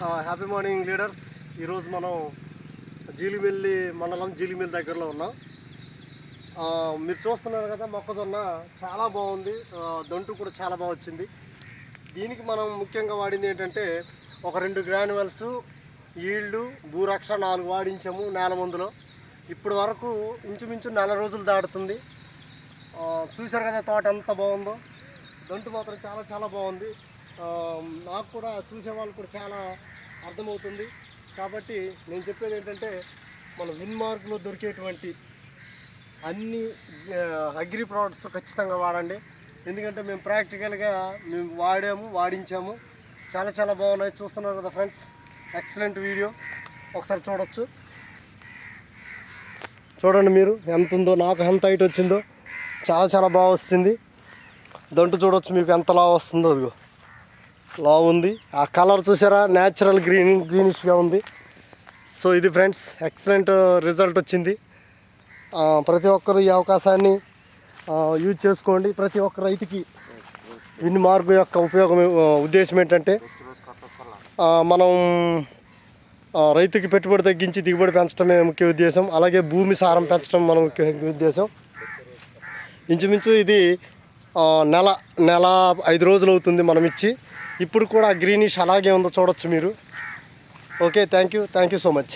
Happy morning leaders ఈరోజు మనం జీలిమిల్లి మండలం జీలిమిల్లి దగ్గరలో ఉన్నాం. మీరు చూస్తున్నారు కదా మొక్కజొన్న చాలా బాగుంది. దొంటు కూడా చాలా బాగా వచ్చింది. దీనికి మనం ముఖ్యంగా వాడింది ఏంటంటే ఒక రెండు గ్రాన్యువల్స్ ఈల్డ్ భూరక్ష నాలుగు వాడించాము నేల మందులో. ఇప్పటి వరకు ఇంచుమించు నెల రోజులు దాటుతుంది. చూశారు కదా తోట ఎంత బాగుందో. దొంటు మాత్రం చాలా చాలా బాగుంది. నాకు కూడా చూసే వాళ్ళు కూడా చాలా అర్థమవుతుంది. కాబట్టి నేను చెప్పేది ఏంటంటే మన విన్ మార్క్లో దొరికేటువంటి అన్ని అగ్రి ప్రోడక్ట్స్ ఖచ్చితంగా వాడండి. ఎందుకంటే మేము ప్రాక్టికల్గా మేము వాడాము వాడించాము. చాలా చాలా బాగున్నాయి. చూస్తున్నారు కదా ఫ్రెండ్స్ ఎక్సలెంట్ వీడియో ఒకసారి చూడొచ్చు. చూడండి మీరు ఎంత ఉందో నాకు ఎంత హైట్ వచ్చిందో. చాలా చాలా బాగా వస్తుంది. దంటు చూడొచ్చు మీకు ఎంత లావు వస్తుందో అదిగో. లావు ఉంది. ఆ కలర్ చూసారా? న్యాచురల్ గ్రీన్ గ్రీనిష్గా ఉంది. సో ఇది ఫ్రెండ్స్ ఎక్సలెంట్ రిజల్ట్ వచ్చింది. ప్రతి ఒక్కరు ఈ అవకాశాన్ని యూజ్ చేసుకోండి. ప్రతి ఒక్క రైతుకి విన్ మార్గం యొక్క ఉపయోగం ఉద్దేశం ఏంటంటే మనం రైతుకి పెట్టుబడి తగ్గించి దిగుబడి పెంచడమే ముఖ్య ఉద్దేశం. అలాగే భూమి సారం పెంచడం మన ముఖ్య ఉద్దేశం. ఇంచుమించు ఇది నెల నెల ఐదు రోజులు అవుతుంది మనం ఇచ్చి. ఇప్పుడు కూడా గ్రీనిష్ అలాగే ఉందో చూడొచ్చు మీరు. Okay thank you thank you so much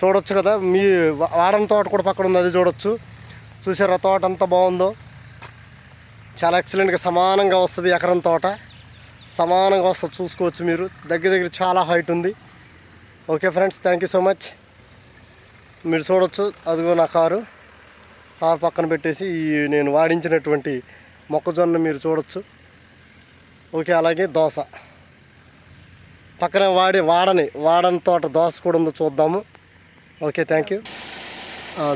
చూడొచ్చు కదా మీ వా- వాడని తోట కూడా పక్కన ఉంది అది చూడొచ్చు. చూసారా తోట అంత బాగుందో? చాలా ఎక్సలెంట్గా సమానంగా వస్తుంది ఎకరం తోట. సమానంగా వస్తుంది చూసుకోవచ్చు మీరు. దగ్గర దగ్గర చాలా హైట్ ఉంది. Okay friends thank you so much మీరు చూడొచ్చు అదిగో నా కారు. కారు పక్కన పెట్టేసి ఈ నేను వాడించినటువంటి మొక్కజొన్న మీరు చూడొచ్చు. ఓకే అలాగే దోశ పక్కన వాడి వాడని వాడని తోట దోశ కూడా ఉందో చూద్దాము. ఓకే థ్యాంక్ యూ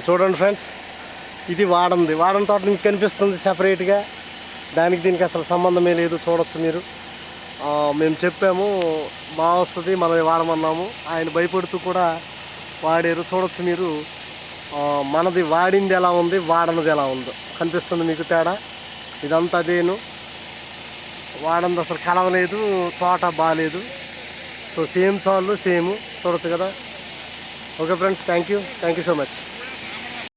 చూడండి ఫ్రెండ్స్ ఇది వాడంది. వాడని తోట మీకు కనిపిస్తుంది సెపరేట్గా దానికి దీనికి అసలు సంబంధమే లేదు చూడొచ్చు మీరు. మేము చెప్పాము బాగా వస్తుంది మనం వాడమన్నాము. ఆయన భయపడుతూ కూడా వాడారు. చూడొచ్చు మీరు. మనది వాడింది ఎలా ఉంది వాడనది ఎలా ఉందో. కనిపిస్తుంది మీకు తేడా? ఇదంతా అదేను. వాడంది అసలు కలవలేదు తోట బాగాలేదు సో సేమ్ సాల్లు సేమ్. చూడొచ్చు కదా? Okay friends thank you thank you so much.